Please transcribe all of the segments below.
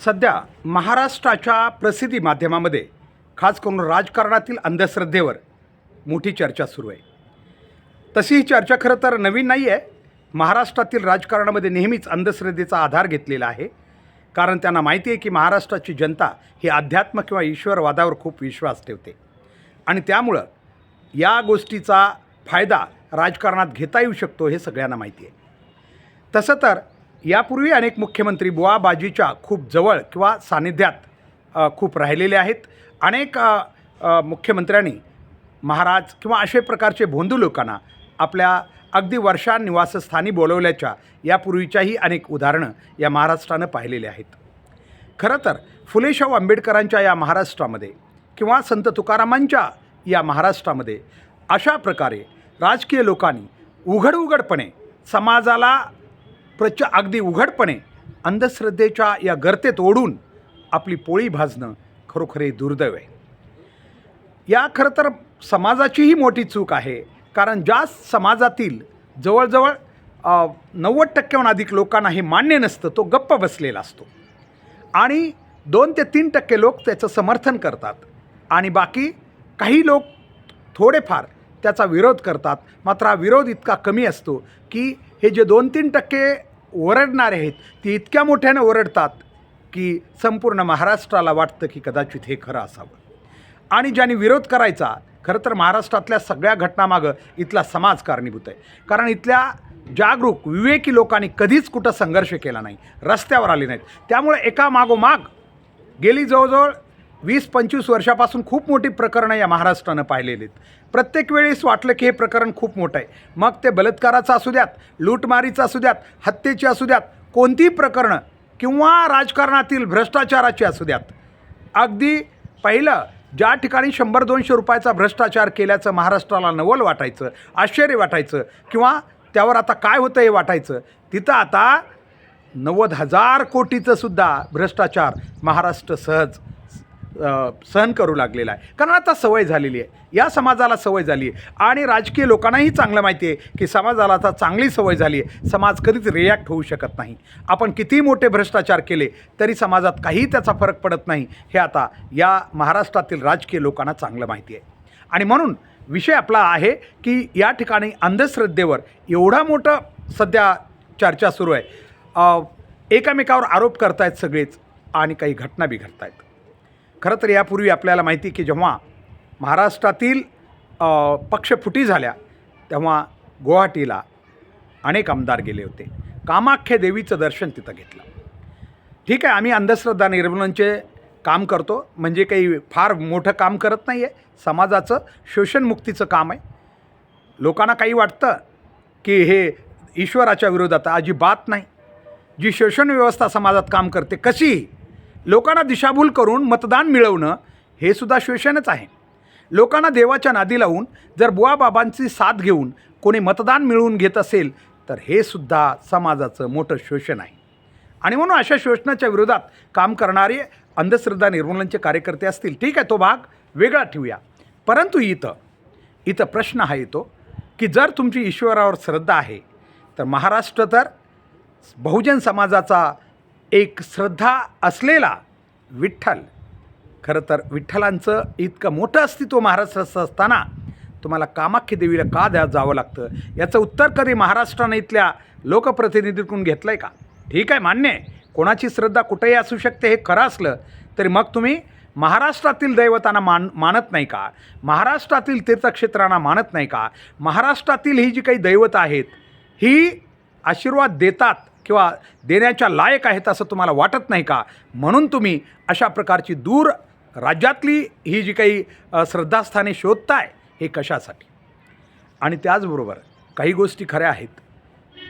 सध्या महाराष्ट्राच्या प्रसिद्धी माध्यमामध्ये खास करून राजकारणातील अंधश्रद्धेवर मोठी चर्चा सुरू आहे. तशी ही चर्चा खरं तर नवीन नाही आहे. महाराष्ट्रातील राजकारणामध्ये नेहमीच अंधश्रद्धेचा आधार घेतलेला आहे. कारण त्यांना माहिती आहे की महाराष्ट्राची जनता ही अध्यात्म किंवा ईश्वरवादावर खूप विश्वास ठेवते. आणि त्यामुळं या गोष्टीचा फायदा राजकारणात घेता येऊ शकतो हे सगळ्यांना माहिती आहे. तसं तर यापूर्वी अनेक मुख्यमंत्री बुवा बाजीच्या खूप जवळ किंवा सानिध्यात खूप राहिलेले आहेत. अनेक मुख्यमंत्र्यांनी महाराज किंवा असे प्रकारचे भोंदू लोकांना आपल्या अगदी वर्षा निवासस्थानी बोलवल्याच्या यापूर्वीच्याही अनेक उदाहरणं या महाराष्ट्रानं पाहिलेली आहेत. खरं तर फुले शाहू आंबेडकरांच्या या महाराष्ट्रामध्ये किंवा संत तुकारामांच्या या महाराष्ट्रामध्ये अशा प्रकारे राजकीय लोकांनी उघड उघडपणे समाजाला प्रच अगदी उघडपणे अंधश्रद्धेच्या या गर्तेत ओढून आपली पोळी भाजणं खरोखर हे दुर्दैव आहे. या खरं तर समाजाचीही मोठी चूक आहे. कारण ज्या समाजातील जवळजवळ नव्वद टक्क्याहून अधिक लोकांना हे मान्य नसतं तो गप्प बसलेला असतो. आणि दोन ते तीन टक्के लोक त्याचं समर्थन करतात. आणि बाकी काही लोक थोडेफार त्याचा विरोध करतात. मात्र हा विरोध इतका कमी असतो की हे जे दोन तीन टक्के ओरडणारे आहेत ते इतक्या मोठ्याने ओरडतात की संपूर्ण महाराष्ट्राला वाटतं की कदाचित हे खरं असावं. आणि ज्यांनी विरोध करायचा खरं तर महाराष्ट्रातल्या सगळ्या घटनामागं इथला समाज कारणीभूत आहे. कारण इथल्या जागरूक विवेकी लोकांनी कधीच कुठं संघर्ष केला नाही रस्त्यावर आले नाहीत. त्यामुळे एका मागोमाग गेली जवळजवळ वीस पंचवीस वर्षापासून खूप मोठी प्रकरणं या महाराष्ट्रानं पाहिलेली आहेत. प्रत्येक वेळेस वाटलं की हे प्रकरण खूप मोठं आहे. मग ते बलात्काराचं असू द्यात लूटमारीचं असू द्यात हत्येची असू द्यात कोणतीही प्रकरणं किंवा राजकारणातील भ्रष्टाचाराची असू द्यात. अगदी पहिलं ज्या ठिकाणी शंभर दोनशे रुपयाचा भ्रष्टाचार केल्याचं महाराष्ट्राला नवल वाटायचं आश्चर्य वाटायचं किंवा त्यावर आता काय होतं हे वाटायचं तिथं आता नव्वद हजार कोटीचं सुद्धा भ्रष्टाचार महाराष्ट्र सहज सहन करू लागलेला आहे. कारण आता सवय झालेली आहे. या समाजाला सवय झाली आहे. आणि राजकीय लोकांनाही चांगलं माहिती आहे की समाजाला आता चांगली सवय झाली आहे. समाज कधीच रिॲक्ट होऊ शकत नाही. आपण कितीही मोठे भ्रष्टाचार केले तरी समाजात काहीही त्याचा फरक पडत नाही. हे आता या महाराष्ट्रातील राजकीय लोकांना चांगलं माहिती आहे. आणि म्हणून विषय आपला आहे की या ठिकाणी अंधश्रद्धेवर एवढा मोठं सध्या चर्चा सुरू आहे. एकामेकावर आरोप करतायत सगळेच आणि काही घटना बी घडतायत खरं तर यापूर्वी आपल्याला माहिती की जेव्हा महाराष्ट्रातील पक्षफुटी झाल्या तेव्हा गुवाहाटीला अनेक आमदार गेले होते. कामाख्या देवीचं दर्शन तिथं घेतलं. ठीक आहे आम्ही अंधश्रद्धा निर्मूलनचे काम करतो म्हणजे काही फार मोठं काम करत नाही आहे समाजाचं शोषणमुक्तीचं काम आहे. लोकांना काही वाटतं की हे ईश्वराच्या विरोधात अजिबात नाही. जी शोषण व्यवस्था समाजात काम करते कशी लोकांना दिशाभूल करून मतदान मिळवणं हे सुद्धा शोषणच आहे. लोकांना देवाच्या नादी लावून जर बुवाबाबांची साथ घेऊन कोणी मतदान मिळवून घेत असेल तर हे सुद्धा समाजाचं मोठं शोषण आहे. आणि म्हणून अशा शोषणाच्या विरोधात काम करणारे अंधश्रद्धा निर्मूलनचे कार्यकर्ते असतील ठीक आहे तो भाग वेगळा ठेवूया. परंतु इथं इथं प्रश्न हा येतो की जर तुमची ईश्वरावर श्रद्धा आहे तर महाराष्ट्र तर बहुजन समाजाचा एक श्रद्धा असलेला विठ्ठल खरं तर विठ्ठलांचं इतकं मोठं अस्तित्व महाराष्ट्राचं असताना तुम्हाला कामाख्या देवीला का द्या जावं लागतं? याचं उत्तर कधी महाराष्ट्रानं इथल्या लोकप्रतिनिधीकडून घेतलं आहे का? ठीक आहे मान्य आहे. कोणाची श्रद्धा कुठेही असू शकते हे खरं असलं तरी मग तुम्ही महाराष्ट्रातील दैवतांना मान मानत नाही का? महाराष्ट्रातील तीर्थक्षेत्रांना मानत नाही का? महाराष्ट्रातील ही जी काही दैवतं आहेत ही आशीर्वाद देतात किंवा देण्याच्या लायक आहेत असं तुम्हाला वाटत नाही का? म्हणून तुम्ही अशा प्रकारची दूर राज्यातली ही जी काही श्रद्धास्थाने शोधताय हे कशासाठी? आणि त्याचबरोबर काही गोष्टी खऱ्या आहेत.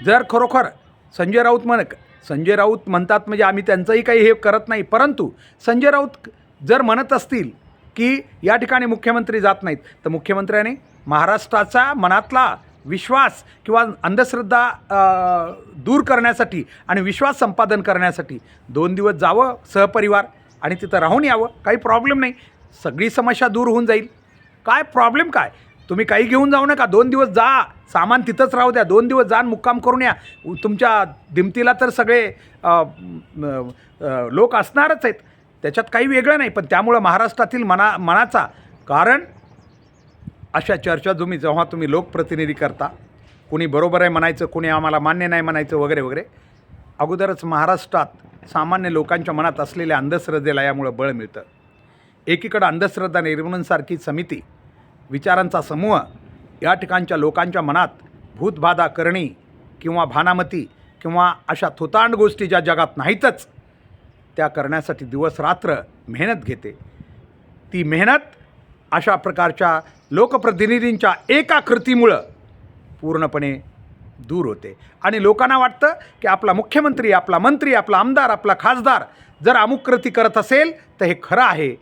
जर खरोखर संजय राऊत म्हण संजय राऊत म्हणतात म्हणजे आम्ही त्यांचंही काही हे करत नाही परंतु संजय राऊत जर म्हणत असतील की या ठिकाणी मुख्यमंत्री जात नाहीत तर मुख्यमंत्र्याने महाराष्ट्राचा मनातला विश्वास किंवा अंधश्रद्धा दूर करण्यासाठी आणि विश्वास संपादन करण्यासाठी दोन दिवस जावं सहपरिवार आणि तिथं राहून यावं काही प्रॉब्लेम नाही. सगळी समस्या दूर होऊन जाईल. काय प्रॉब्लेम काय? तुम्ही काही घेऊन जाऊ नका. दोन दिवस जा. सामान तिथंच राहू द्या. दोन दिवस जाण मुक्काम करून या. तुमच्या दिमतीला तर सगळे लोक असणारच आहेत. त्याच्यात काही वेगळं नाही. पण त्यामुळं महाराष्ट्रातील मना मनाचा कारण अशा चर्चा तुम्ही जेव्हा तुम्ही लोकप्रतिनिधी करता कुणी बरोबर आहे म्हणायचं कुणी आम्हाला मान्य नाही म्हणायचं वगैरे वगैरे अगोदरच महाराष्ट्रात सामान्य लोकांच्या मनात असलेल्या अंधश्रद्धेला यामुळं बळ मिळतं. एकीकडं अंधश्रद्धा निर्मूलनसारखी समिती विचारांचा समूह या ठिकाणच्या लोकांच्या मनात भूतबाधा करणी किंवा भानामती किंवा अशा थोतांड गोष्टी ज्या जगात नाहीतच त्या करण्यासाठी दिवस रात्र मेहनत घेते. ती मेहनत अशा प्रकारच्या लोकप्रतिनिधींच्या एका कृतीमुळं पूर्णपणे दूर होते. आणि लोकांना वाटतं की आपला मुख्यमंत्री आपला मंत्री आपला आमदार आपला खासदार जर अमुक कृती करत असेल तर हे खरं आहे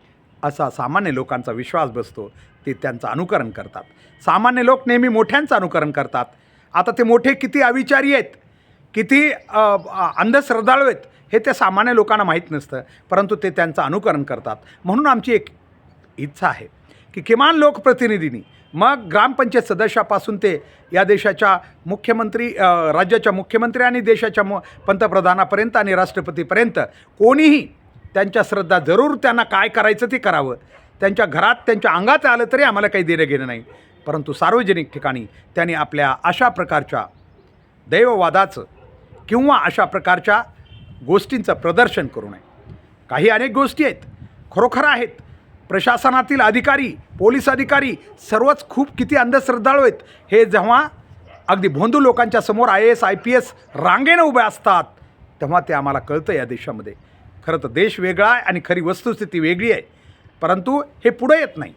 असा सामान्य लोकांचा विश्वास बसतो. ते त्यांचं अनुकरण करतात. सामान्य लोक नेहमी मोठ्यांचं अनुकरण करतात. आता ते मोठे किती अविचारी आहेत किती अंधश्रद्धाळू आहेत हे त्या सामान्य लोकांना माहीत नसतं. परंतु ते त्यांचं अनुकरण करतात. म्हणून आमची एक इच्छा आहे की किमान लोकप्रतिनिधींनी मग ग्रामपंचायत सदस्यापासून ते या देशाच्या मुख्यमंत्री राज्याच्या मुख्यमंत्री आणि देशाच्या मु पंतप्रधानापर्यंत आणि राष्ट्रपतीपर्यंत कोणीही त्यांच्या श्रद्धा जरूर त्यांना काय करायचं ते करावं. त्यांच्या घरात त्यांच्या अंगात आलं तरी आम्हाला काही देणं घेणं नाही. परंतु सार्वजनिक ठिकाणी त्यांनी आपल्या अशा प्रकारच्या दैववादाचं किंवा अशा प्रकारच्या गोष्टींचं प्रदर्शन करू नये. काही अनेक गोष्टी आहेत. खरोखर आहेत. प्रशासनातील अधिकारी पोलीस अधिकारी सर्वच खूप किती अंधश्रद्धाळू आहेत. हे जेव्हा अगदी भोंदू लोकांच्या समोर I S I P S रांगेनं उभे असतात तेव्हा ते आम्हाला कळतं या देशामध्ये. खरं तर देश वेगळा आहे आणि खरी वस्तुस्थिती वेगळी आहे. परंतु हे पुढे येत नाही.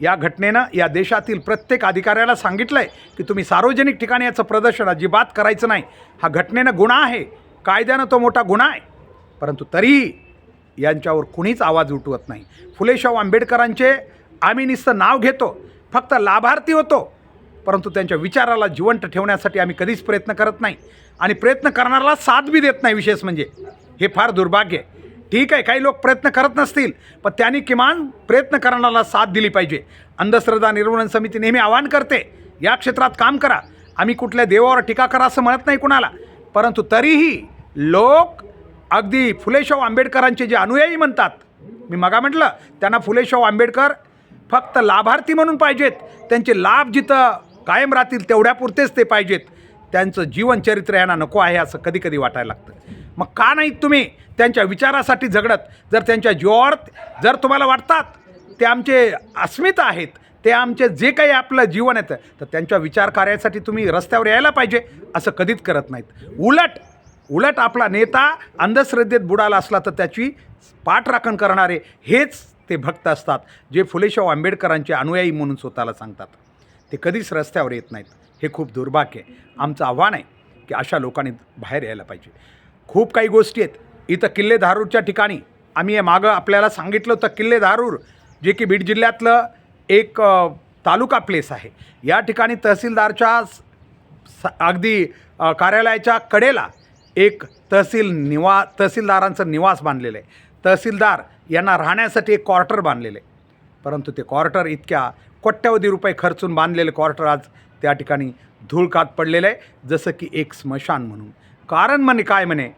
या घटनेनं या देशातील प्रत्येक अधिकाऱ्याला सांगितलं आहे की तुम्ही सार्वजनिक ठिकाणी याचं प्रदर्शन अजिबात करायचं नाही. हा घटनेनं गुन्हा आहे. कायद्यानं तो मोठा गुन्हा आहे. परंतु तरीही यांच्यावर कुणीच आवाज उठवत नाही. फुलेशाहू आंबेडकरांचे आम्ही नुसतं नाव घेतो फक्त लाभार्थी होतो परंतु त्यांच्या विचाराला जिवंत ठेवण्यासाठी आम्ही कधीच प्रयत्न करत नाही आणि प्रयत्न करणाऱ्याला साथ बी देत नाही विशेष म्हणजे. हे फार दुर्भाग्य आहे. ठीक आहे काही लोक प्रयत्न करत नसतील पण त्यांनी किमान प्रयत्न करणाऱ्याला साथ दिली पाहिजे. अंधश्रद्धा निर्मूलन समिती नेहमी आवाहन करते या क्षेत्रात काम करा आम्ही कुठल्या देवावर टीका करा असं म्हणत नाही कुणाला. परंतु तरीही लोक अगदी फुलेशाहू आंबेडकरांचे जे अनुयायी म्हणतात मी मगा म्हटलं त्यांना फुलेशाहू आंबेडकर फक्त लाभार्थी म्हणून पाहिजेत. त्यांचे लाभ जिथं कायम राहतील तेवढ्यापुरतेच ते पाहिजेत. त्यांचं जीवनचरित्र यांना नको आहे असं कधी कधी वाटायला लागतं. मग का नाहीत तुम्ही त्यांच्या विचारासाठी झगडत? जर त्यांच्या जीवावर जर तुम्हाला वाटतात ते आमचे अस्मिता आहेत ते आमचे जे काही आपलं जीवन येतं तर त्यांच्या विचार कार्यासाठी तुम्ही रस्त्यावर यायला पाहिजे असं कधीच करत नाहीत. उलट उलट आपला नेता अंधश्रद्धेत बुडाला असला तर त्याची पाठराखण करणारे हेच ते भक्त असतात जे फुलेशाहू आंबेडकरांचे अनुयायी म्हणून स्वतःला सांगतात. ते कधीच रस्त्यावर येत नाहीत. हे खूप दुर्भाग्य आहे. आमचं आव्हान आहे की अशा लोकांनी बाहेर यायला पाहिजे. खूप काही गोष्टी आहेत. इथं किल्ले धारूरच्या ठिकाणी. आम्ही हे मागं आपल्याला सांगितलं होतं किल्ले धारूर जे की बीड जिल्ह्यातलं एक तालुका प्लेस आहे. या ठिकाणी तहसीलदारच्या स- अगदी कार्यालयाच्या कडेला एक तहसील निवा तहसीलदारांचं निवास बांधलेलं आहे. तहसीलदार यांना राहण्यासाठी एक क्वार्टर बांधलेलं आहे. परंतु ते क्वार्टर इतक्या कोट्यवधी रुपये खर्चून बांधलेले क्वार्टर आज त्या ठिकाणी धूळकात पडलेलं आहे. जसं की एक स्मशान म्हणून. कारण म्हणे काय म्हणे?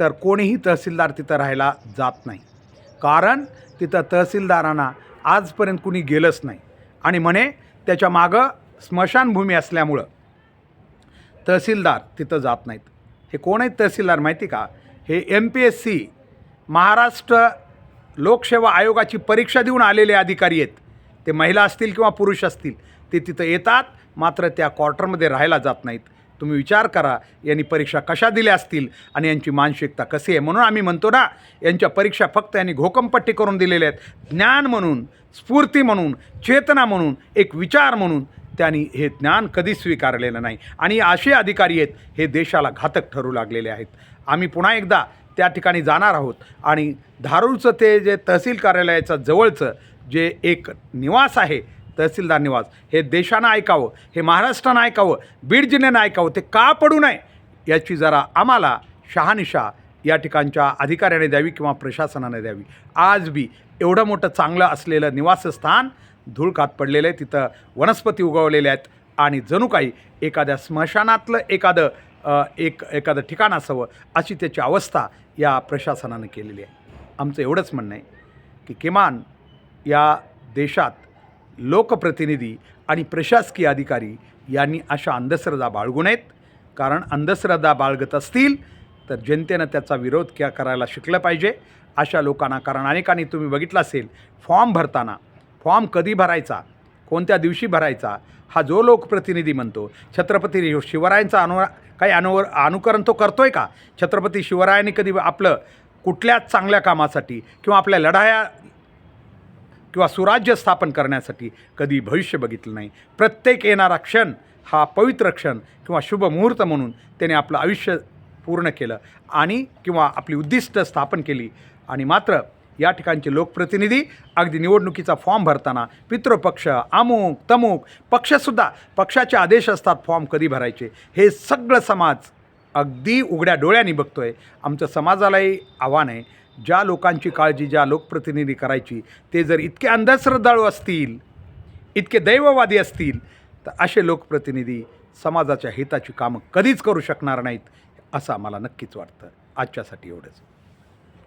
तर कोणीही तहसीलदार तिथं राहायला जात नाही. कारण तिथं तहसीलदारांना आजपर्यंत कुणी गेलंच नाही. आणि म्हणे त्याच्या मागं स्मशानभूमी असल्यामुळं तहसीलदार तिथं जात नाहीत. हे कोण आहेत तहसीलदार माहिती का? हे M P S C Maharashtra लोकसेवा आयोगाची परीक्षा देऊन आलेले अधिकारी आहेत. ते महिला असतील किंवा पुरुष असतील ते तिथं येतात मात्र त्या क्वार्टरमध्ये राहायला जात नाहीत. तुम्ही विचार करा यांनी परीक्षा कशा दिल्या असतील आणि यांची मानसिकता कशी आहे? म्हणून आम्ही म्हणतो ना यांच्या परीक्षा फक्त यांनी घोकंपट्टी करून दिलेल्या आहेत. ज्ञान म्हणून स्फूर्ती म्हणून चेतना म्हणून एक विचार म्हणून त्यांनी हे ज्ञान कधीच स्वीकारलेलं नाही. आणि असे अधिकारी आहेत हे देशाला घातक ठरू लागलेले आहेत. आम्ही पुन्हा एकदा त्या ठिकाणी जाणार आहोत. आणि धारूरचं ते जे तहसील कार्यालयाचं जवळचं जे एक निवास आहे तहसीलदार निवास हे देशानं ऐकावं हे महाराष्ट्रानं ऐकावं बीड जिल्ह्यानं ऐकावं ते का पडू नये याची जरा आम्हाला शहानिशा या ठिकाणच्या अधिकाऱ्याने द्यावी किंवा प्रशासनाने द्यावी. आज बी एवढं मोठं चांगलं असलेलं निवासस्थान धूळ कात पडलेलं आहे तिथं वनस्पती उगवलेल्या आहेत. आणि जणू काही एखाद्या स्मशानातलं एखादं एक एखादं ठिकाण असावं अशी त्याची अवस्था या प्रशासनानं केलेली आहे. आमचं एवढंच म्हणणं आहे की किमान या देशात लोकप्रतिनिधी आणि प्रशासकीय अधिकारी यांनी अशा अंधश्रद्धा बाळगू नयेत. कारण अंधश्रद्धा बाळगत असतील तर जनतेनं त्याचा विरोध क्या करायला शिकलं पाहिजे. अशा लोकांना कारण अनेकांनी तुम्ही बघितलं असेल फॉर्म भरताना फॉर्म कधी भरायचा कोणत्या दिवशी भरायचा हा जो लोकप्रतिनिधी म्हणतो छत्रपती शिवरायांचा अनु काही अनु अनुकरण तो करतो आहे का? छत्रपती शिवरायांनी कधी आपलं कुठल्याच चांगल्या कामासाठी किंवा आपल्या लढाया किंवा सुराज्य स्थापन करण्यासाठी कधी भविष्य बघितलं नाही. प्रत्येक येणारा क्षण हा पवित्र क्षण किंवा शुभ मुहूर्त म्हणून त्याने आपलं आयुष्य पूर्ण केलं आणि किंवा आपली उद्दिष्ट स्थापन केली. आणि मात्र या ठिकाणचे लोकप्रतिनिधी अगदी निवडणुकीचा फॉर्म भरताना पितृपक्ष अमुक तमुक पक्षसुद्धा पक्षाचे आदेश असतात फॉर्म कधी भरायचे? हे सगळं समाज अगदी उघड्या डोळ्यांनी बघतोय. आमचं समाजालाही आव्हान आहे. ज्या लोकांची काळजी ज्या लोकप्रतिनिधी करायची ते जर इतके अंधश्रद्धाळू असतील इतके दैववादी असतील तर असे लोकप्रतिनिधी समाजाच्या हिताची कामं कधीच करू शकणार नाहीत असं आम्हाला नक्कीच वाटतं. आजच्यासाठी एवढंच.